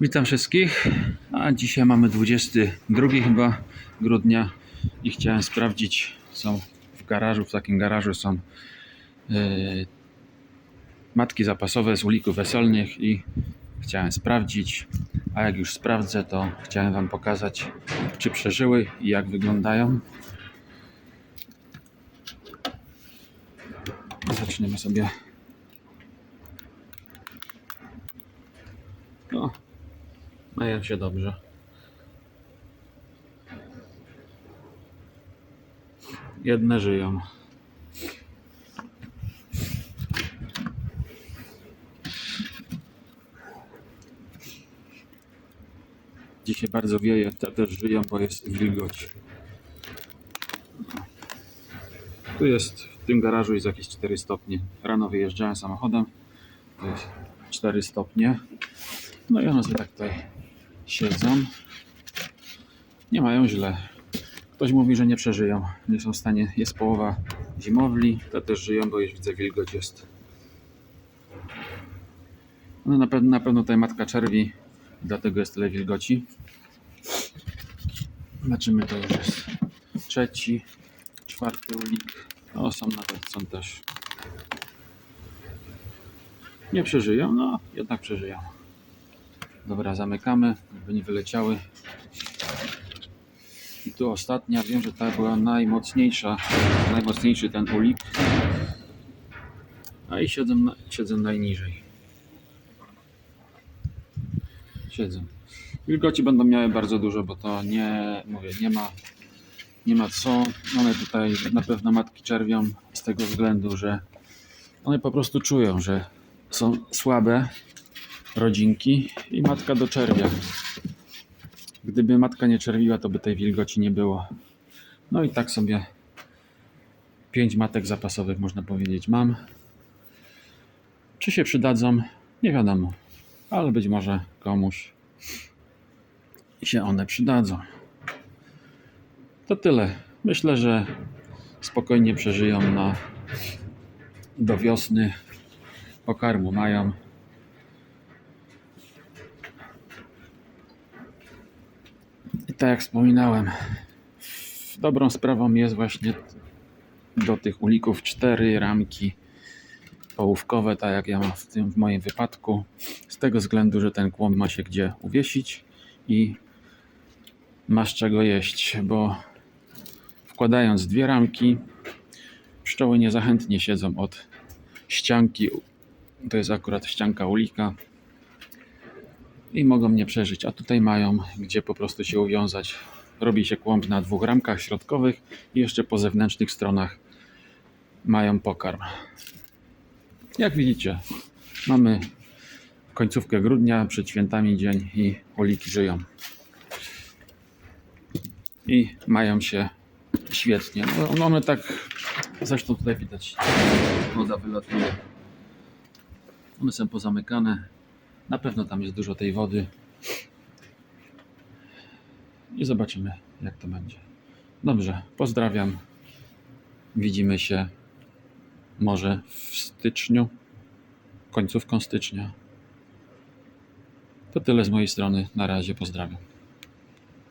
Witam wszystkich. A dzisiaj mamy 22 chyba grudnia i chciałem sprawdzić, są w garażu, w takim garażu są e, matki zapasowe z ulików weselnych i chciałem sprawdzić, a jak już sprawdzę, to chciałem Wam pokazać, czy przeżyły i jak wyglądają. Zaczniemy sobie. No, mają się dobrze. Jedne żyją. Dzisiaj bardzo wieje, te też żyją, bo jest wilgoć. Tu jest, w tym garażu jest jakieś 4 stopnie. Rano wyjeżdżałem samochodem, to jest 4 stopnie. No i one sobie tak tutaj siedzą. Nie mają źle. Ktoś mówi, że nie przeżyją. Nie są w stanie. Jest połowa zimowli. Te też żyją, bo już widzę wilgoć jest. No na pewno, na pewno tutaj matka czerwi, dlatego jest tyle wilgoci. Zobaczymy, to już jest trzeci, czwarty ulik. O, są nawet, są też. Nie przeżyją, no jednak przeżyją. Dobra, zamykamy, żeby nie wyleciały. I tu ostatnia, wiem, że ta była najmocniejsza, najmocniejszy ten ulik. A i siedzę, siedzę najniżej. Siedzę. Wilgoci będą miały bardzo dużo, bo to nie, mówię, nie ma, nie ma co. One tutaj na pewno matki czerwią z tego względu, że one po prostu czują, że są słabe rodzinki i matka do czerwia. Gdyby matka nie czerwiła, to by tej wilgoci nie było. No i tak sobie pięć matek zapasowych można powiedzieć mam. Czy się przydadzą? Nie wiadomo, ale być może komuś się one przydadzą. To tyle. Myślę, że spokojnie przeżyją na do wiosny. Pokarmu mają. Tak jak wspominałem, dobrą sprawą jest właśnie do tych ulików cztery ramki połówkowe, tak jak ja mam w tym w moim wypadku, z tego względu, że ten kłąb ma się gdzie uwiesić i masz czego jeść, bo wkładając dwie ramki, pszczoły niezachętnie siedzą od ścianki, to jest akurat ścianka ulika i mogą nie przeżyć, a tutaj mają gdzie po prostu się uwiązać. Robi się kłąb na dwóch ramkach środkowych i jeszcze po zewnętrznych stronach mają pokarm. Jak widzicie, mamy końcówkę grudnia, przed świętami dzień i uliki żyją. I mają się świetnie. No, one tak, zresztą tutaj widać, woda wylatuje. One są pozamykane. Na pewno tam jest dużo tej wody. I zobaczymy, jak to będzie. Dobrze, pozdrawiam. Widzimy się może w styczniu, końcówką stycznia. To tyle z mojej strony. Na razie pozdrawiam.